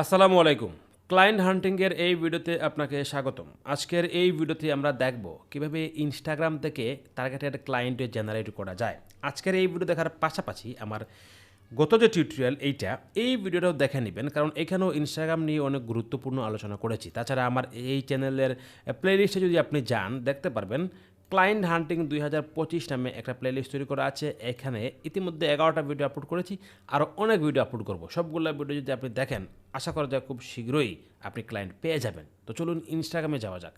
আসসালামু আলাইকুম। ক্লায়েন্ট হান্টিংয়ের এই ভিডিওতে আপনাকে স্বাগতম। আজকের এই ভিডিওতে আমরা দেখব কীভাবে ইনস্টাগ্রাম থেকে টার্গেটেড ক্লায়েন্ট জেনারেট করা যায়। আজকের এই ভিডিও দেখার পাশাপাশি আমার গত যে টিউটোরিয়াল এইটা, এই ভিডিওটাও দেখে নেবেন, কারণ এখানেও ইনস্টাগ্রাম নিয়ে অনেক গুরুত্বপূর্ণ আলোচনা করেছি। তাছাড়া আমার এই চ্যানেলের প্লেলিস্টে যদি আপনি যান, দেখতে পারবেন ক্লায়েন্ট হান্টিং দুই হাজার পঁচিশ নামে একটা প্লেলিস্ট তৈরি করা আছে। এখানে ইতিমধ্যে এগারোটা ভিডিও আপলোড করেছি আরও অনেক ভিডিও আপলোড করব। সবগুলো ভিডিও যদি আপনি দেখেন, আশা করা যায় খুব শীঘ্রই আপনি ক্লায়েন্ট পেয়ে যাবেন। তো চলুন ইনস্টাগ্রামে যাওয়া যাক।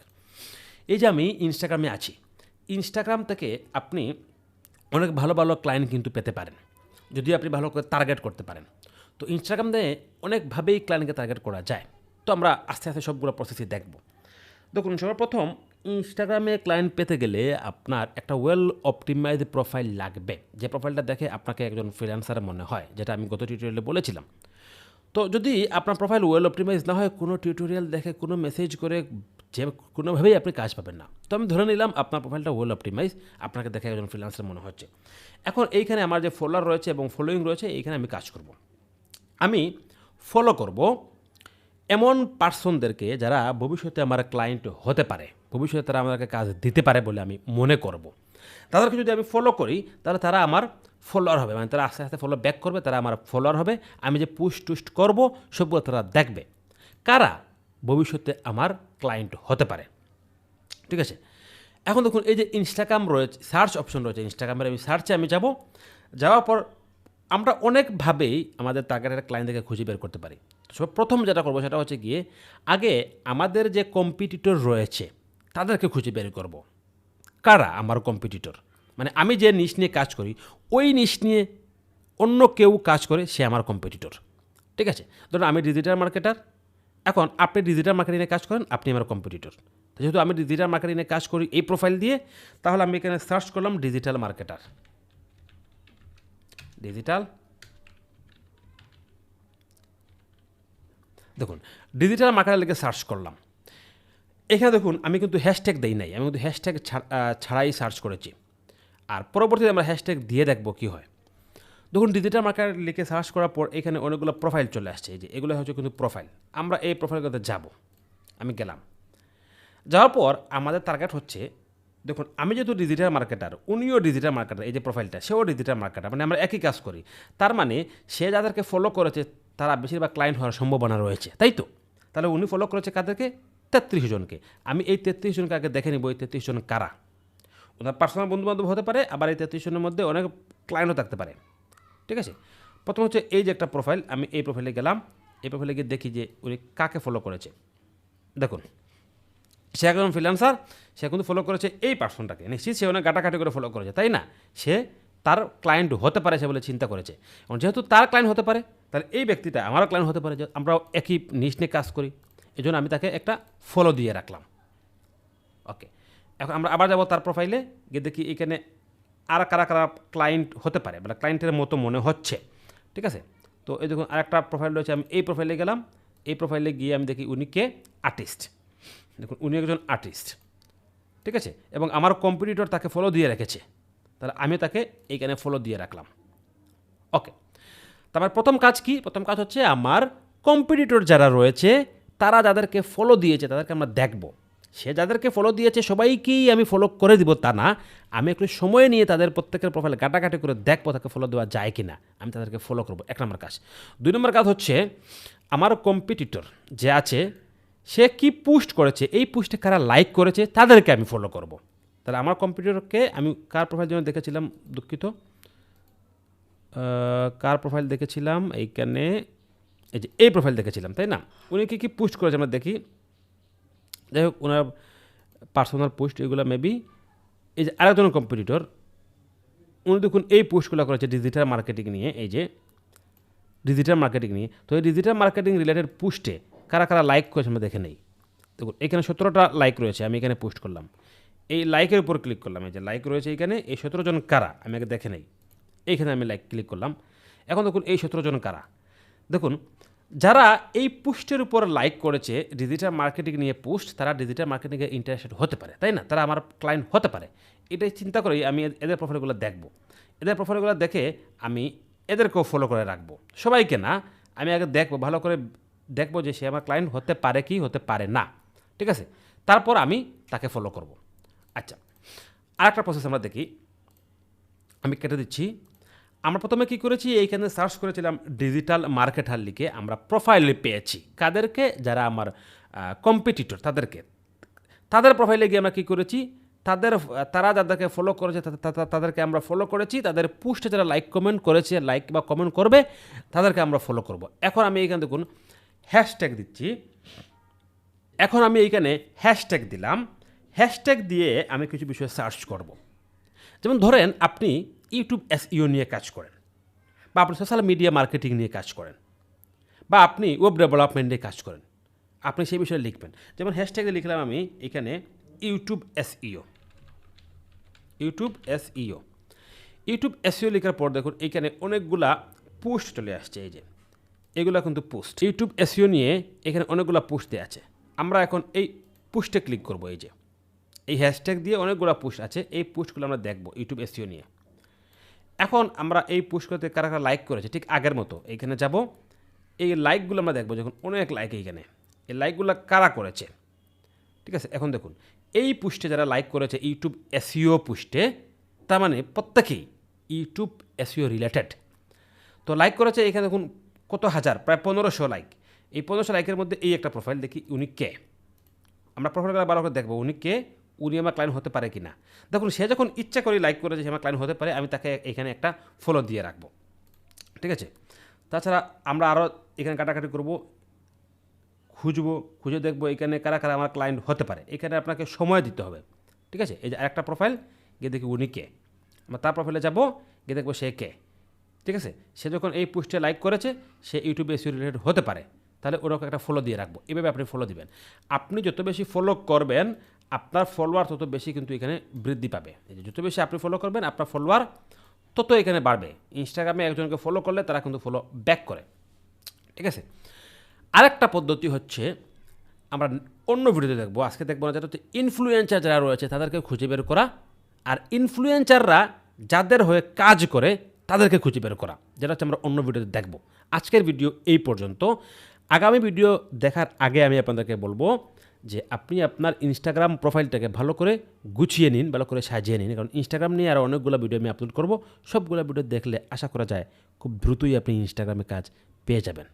এই যে আমি ইনস্টাগ্রামে আছি। ইনস্টাগ্রাম থেকে আপনি অনেক ভালো ভালো ক্লায়েন্ট কিন্তু পেতে পারেন। যদি আপনি ভালো করে টার্গেট করতে পারেন। তো ইনস্টাগ্রাম দিয়ে অনেকভাবেই ক্লায়েন্টকে টার্গেট করা যায়। তো আমরা আস্তে আস্তে সবগুলো প্রসেসই দেখব। দেখুন, সর্বপ্রথম ইনস্টাগ্রামে ক্লায়েন্ট পেতে গেলে আপনার একটা ওয়েল অপটিমাইজ প্রোফাইল লাগবে। যে প্রোফাইলটা দেখে আপনাকে একজন ফ্রিল্যান্সার মনে হয়, যেটা আমি গত টিউটোরিয়ালে বলেছিলাম। তো যদি আপনার প্রোফাইল ওয়েল অপটিমাইজ না হয়, কোনো টিউটোরিয়াল দেখে, কোনো মেসেজ করে, যে কোনোভাবেই আপনি কাজ পাবেন না। তো আমি ধরে নিলাম আপনার প্রোফাইলটা ওয়েল অপটিমাইজ আপনাকে দেখে একজন ফ্রিল্যান্সার মনে হচ্ছে। এখন এইখানে আমার যে ফলোয়ার রয়েছে এবং ফলোয়িং রয়েছে, এইখানে আমি কাজ করব। আমি ফলো করব এমন পার্সনদেরকে যারা ভবিষ্যতে আমার ক্লায়েন্ট হতে পারে। ভবিষ্যতে তারা আমাদেরকে কাজ দিতে পারে বলে আমি মনে করব। তাদেরকে যদি আমি ফলো করি, তাহলে তারা আমার ফলোয়ার হবে। মানে তারা আস্তে আস্তে ফলো ব্যাক করবে, তারা আমার ফলোয়ার হবে। আমি যে পুস্ট টুস্ট করব, সবগুলো তারা দেখবে। কারা ভবিষ্যতে আমার ক্লায়েন্ট হতে পারে? ঠিক আছে? এখন দেখুন, এই যে ইনস্টাগ্রাম রয়েছে সার্চ অপশন রয়েছে ইনস্টাগ্রামের আমি সার্চে আমি যাব। যাওয়ার পর আমরা অনেকভাবেই আমাদের টার্গেটের ক্লায়েন্টদেরকে খুঁজে বের করতে পারি। সব প্রথম যেটা করব সেটা হচ্ছে গিয়ে, আগে আমাদের যে কম্পিটিটর রয়েছে তাদেরকে খুঁজে বের করব। কারা? আমার কম্পিটিটর মানে আমি যে নিশ নিয়ে কাজ করি, ওই নিশ নিয়ে অন্য কেউ কাজ করে, সে আমার কম্পিটিটর ঠিক আছে? ধরুন আমি ডিজিটাল মার্কেটার এখন আপনি ডিজিটাল মার্কেটিংয়ে কাজ করেন, আপনি আমার কম্পিটিটর যেহেতু আমি ডিজিটাল মার্কেটিংয়ে কাজ করি এই প্রোফাইল দিয়ে, তাহলে আমি এখানে সার্চ করলাম ডিজিটাল মার্কেটার ডিজিটাল দেখুন ডিজিটাল মার্কেটার লিখে সার্চ করলাম। এখানে দেখুন, আমি কিন্তু হ্যাশট্যাগ দেই নাই, আমি কিন্তু হ্যাশট্যাগ ছাড়াই সার্চ করেছি। আর পরবর্তীতে আমরা হ্যাশট্যাগ দিয়ে দেখব কী হয়। দেখুন ডিজিটাল মার্কেট লিখে সার্চ করার পর এখানে অনেকগুলো প্রোফাইল চলে আসছে। এই যে, এগুলো হচ্ছে কিন্তু প্রোফাইল আমরা এই প্রোফাইলগুলোতে যাব। আমি গেলাম। যাওয়ার পর আমাদের টার্গেট হচ্ছে, দেখুন, আমি যেহেতু ডিজিটাল মার্কেটার উনিও ডিজিটাল মার্কেটার এই যে প্রোফাইলটা সেও ডিজিটাল মার্কেটার মানে আমরা একই কাজ করি। তার মানে সে যাদেরকে ফলো করেছে, তারা বেশিরভাগ ক্লায়েন্ট হওয়ার সম্ভাবনা রয়েছে। তাই তো? তাহলে উনি ফলো করেছে কাদেরকে? তেত্রিশ জনকে। আমি এই তেত্রিশ জনকে আগে দেখে নিব, এই তেত্রিশ জন কারা? ওনার পার্সোনাল বন্ধুবান্ধব হতে পারে, আবার এই তেত্রিশ জনের মধ্যে অনেক ক্লায়েন্টও থাকতে পারে। ঠিক আছে? প্রথম হচ্ছে এই যে একটা প্রোফাইল আমি এই প্রোফাইলে গেলাম। এই প্রোফাইলে গিয়ে দেখি যে উনি কাকে ফলো করেছে। দেখুন, সে একজন ফ্রিল্যান্সার সে কিন্তু ফলো করেছে এই পার্সনটাকে নিশ্চিত সে অনেক গাটাকাটি করে ফলো করেছে, তাই না? সে তার ক্লায়েন্ট হতে পারে সে বলে চিন্তা করেছে। যেহেতু তার ক্লায়েন্ট হতে পারে, তাহলে এই ব্যক্তিটা আমারও ক্লায়েন্ট হতে পারে, যে আমরাও একই নিজ নিয়ে কাজ করি। এই জন্য আমি তাকে একটা ফলো দিয়ে রাখলাম। ওকে এখন আমরা আবার যাব তার প্রোফাইলে গিয়ে দেখি এখানে আর কারা কারা ক্লায়েন্ট হতে পারে মানে ক্লায়েন্টের মতো মনে হচ্ছে। ঠিক আছে? তো এই দেখুন, আরেকটা প্রোফাইল রয়েছে, আমি এই প্রোফাইলে গেলাম। এই প্রোফাইলে গিয়ে আমি দেখি উনি কে? আর্টিস্ট দেখুন, উনি একজন আর্টিস্ট ঠিক আছে? এবং আমার কম্পিটিটর তাকে ফলো দিয়ে রেখেছে। তাহলে আমি তাকে এইখানে ফলো দিয়ে রাখলাম। ওকে তারপর প্রথম কাজ কি? প্রথম কাজ হচ্ছে আমার কম্পিটিটর যারা রয়েছে তারা যাদেরকে ফলো দিয়েছে, তাদেরকে আমরা দেখব। সে যাদেরকে ফলো দিয়েছে, সবাইকেই আমি ফলো করে দিব তা না। আমি একটু সময় নিয়ে তাদের প্রত্যেকের প্রোফাইলে কাটাকাটি করে দেখব তাকে ফলো দেওয়া যায় কি না। আমি তাদেরকে ফলো করব। এক নম্বর কাজ। দুই নম্বর কাজ হচ্ছে, আমার কম্পিটিটর যে আছে, সে কি পোস্ট করেছে, এই পোস্টে কারা লাইক করেছে, তাদেরকে আমি ফলো করব। তাহলে আমার কম্পিউটারকে আমি কার প্রোফাইল জন্য দেখেছিলাম, দুঃখিত। কার প্রোফাইল দেখেছিলাম, এইখানে এই যে, এই প্রোফাইল দেখেছিলাম, তাই না? উনি কী কী পোস্ট করেছে আমরা দেখি। যাই হোক, ওনার পার্সোনাল পোস্ট এগুলো মেবি এই যে আরেকজন কম্পিটিটর উনি দেখুন এই পোস্টগুলো করেছে ডিজিটাল মার্কেটিং নিয়ে, এই যে ডিজিটাল মার্কেটিং নিয়ে। তো এই ডিজিটাল মার্কেটিং রিলেটেড পোস্টে কারা কারা লাইক করেছে আমরা দেখে নেই। দেখুন, এখানে সতেরোটা লাইক রয়েছে, আমি এখানে পোস্ট করলাম। এই লাইকের উপর ক্লিক করলাম, এই যে লাইক রয়েছে এখানে, এই সতেরো জন কারা, আমি আগে দেখে নেই। এইখানে আমি লাইক ক্লিক করলাম। এখন দেখুন, এই সতেরো জন কারা। দেখুন, যারা এই পোস্টের উপর লাইক করেছে ডিজিটাল মার্কেটিং নিয়ে পোস্ট তারা ডিজিটাল মার্কেটিংয়ে ইন্টারেস্টেড হতে পারে, তাই না? তারা আমার ক্লায়েন্ট হতে পারে। এটাই চিন্তা করেই আমি এদের প্রোফাইলগুলো দেখব। এদের প্রোফাইলগুলো দেখে আমি এদেরকেও ফলো করে রাখব। সবাইকে না, আমি আগে দেখব, ভালো করে দেখব যে সে আমার ক্লায়েন্ট হতে পারে কি, হতে পারে না। ঠিক আছে? তারপর আমি তাকে ফলো করব। আচ্ছা আর একটা প্রসেস আমরা দেখি। আমি কেটে দিচ্ছি। আমরা প্রথমে কি করেছি? এইখানে সার্চ করেছিলাম ডিজিটাল মার্কেটার লিখে আমরা প্রোফাইলে পেয়েছি। কাদেরকে? যারা আমার কম্পিটিটর তাদেরকে। তাদের প্রোফাইলে গিয়ে আমরা কী করেছি? তাদের, তারা যাদেরকে ফলো করেছে তাদেরকে আমরা ফলো করেছি। তাদের পোস্টে যারা লাইক কমেন্ট করেছে লাইক বা কমেন্ট করবে, তাদেরকে আমরা ফলো করব। এখন আমি এইখানে দেখুন হ্যাশট্যাগ দিচ্ছি। এখন আমি এইখানে হ্যাশট্যাগ দিলাম। হ্যাশট্যাগ দিয়ে আমি কিছু বিষয়ে সার্চ করব। যেমন ধরেন, আপনি ইউটিউব এসইও নিয়ে কাজ করেন বা আপনি সোশ্যাল মিডিয়া মার্কেটিং নিয়ে কাজ করেন বা আপনি ওয়েব ডেভেলপমেন্ট নিয়ে কাজ করেন, আপনি সেই বিষয়ে লিখবেন। যেমন হ্যাশট্যাগে লিখলাম আমি, এখানে YouTube SEO. YouTube SEO. YouTube SEO লেখার পর দেখুন, এখানে অনেকগুলা পোস্ট চলে আসছে, এই যে। এগুলো কিন্তু পোস্ট। ইউটিউব এসইও নিয়ে এখানে অনেকগুলো পোস্ট দেওয়া আছে। আমরা এখন এই পোস্টে ক্লিক করব, এই যে। এই হ্যাশট্যাগ দিয়ে অনেকগুলো পোস্ট আছে, এই পোস্টগুলো আমরা দেখব ইউটিউব এসইও নিয়ে। এখন আমরা এই পোস্টগুলোতে কারা কারা লাইক করেছে? ঠিক আগের মতো। এইখানে যাব। এই লাইকগুলো আমরা দেখব যখন অনেক লাইক এইখানে এই লাইকগুলো কারা করেছে? ঠিক আছে, এখন দেখুন। এই পুষ্টে যারা লাইক করেছে ইউটিউব এসইও পুষ্টে, তার মানে প্রত্যেকেই ইউটিউব এসইও রিলেটেড তো লাইক করেছে এখানে দেখুন কত হাজার, প্রায় পনেরোশো লাইক এই পনেরোশো লাইকের মধ্যে এই একটা প্রোফাইল দেখি, উনি কে? আমরা প্রোফাইলগুলো ভালো করে দেখব, উনি কে? উনি আমার ক্লায়েন্ট হতে পারে কি না দেখুন, সে যখন ইচ্ছা করে লাইক করেছে, সে আমার ক্লায়েন্ট হতে পারে, আমি তাকে এখানে একটা ফলো দিয়ে রাখব। ঠিক আছে? তাছাড়া আমরা আরও এখানে কাটাকাটি করব, খুঁজবো, খুঁজে দেখব এখানে কারা কারা আমার ক্লায়েন্ট হতে পারে। এখানে আপনাকে সময় দিতে হবে। ঠিক আছে? এই যে আরেকটা প্রোফাইল গিয়ে দেখি উনি কে। আমরা তার প্রোফাইলে যাব, গিয়ে দেখব সে কে। ঠিক আছে? সে যখন এই পোস্টে লাইক করেছে, সে ইউটিউবে এসিও রিলেটেড হতে পারে। তাহলে ওরকম একটা ফলো দিয়ে রাখব। এভাবে আপনি ফলো দিবেন। আপনি যত বেশি ফলো করবেন আপনার ফলোয়ার তত বেশি কিন্তু এখানে বৃদ্ধি পাবে। যত বেশি আপনি ফলো করবেন, আপনার ফলোয়ার তত এখানে বাড়বে। ইনস্টাগ্রামে একজনকে ফলো করলে তারা কিন্তু ফলো ব্যাক করে। ঠিক আছে? আরেকটা পদ্ধতি হচ্ছে, আমরা অন্য ভিডিওতে দেখব। আজকে দেখব না যেটা হচ্ছে ইনফ্লুয়েন্সার যারা রয়েছে, তাদেরকে খুঁজে বের করা আর ইনফ্লুয়েন্সাররা যাদের হয়ে কাজ করে, তাদেরকে খুঁজে বের করা। যেটা হচ্ছে আমরা অন্য ভিডিওতে দেখব। আজকের ভিডিও এই পর্যন্ত। আগামী ভিডিও দেখার আগে আমি আপনাদেরকে বলব যে আপনি আপনার ইনস্টাগ্রাম প্রোফাইলটাকে ভালো করে গুছিয়ে নিন, ভালো করে সাজিয়ে নিন। কারণ ইনস্টাগ্রাম নিয়ে আরও অনেকগুলো ভিডিও আমি আপলোড করব। সবগুলো ভিডিও দেখলে আশা করা যায় খুব দ্রুতই আপনি ইনস্টাগ্রামে কাজ পেয়ে যাবেন।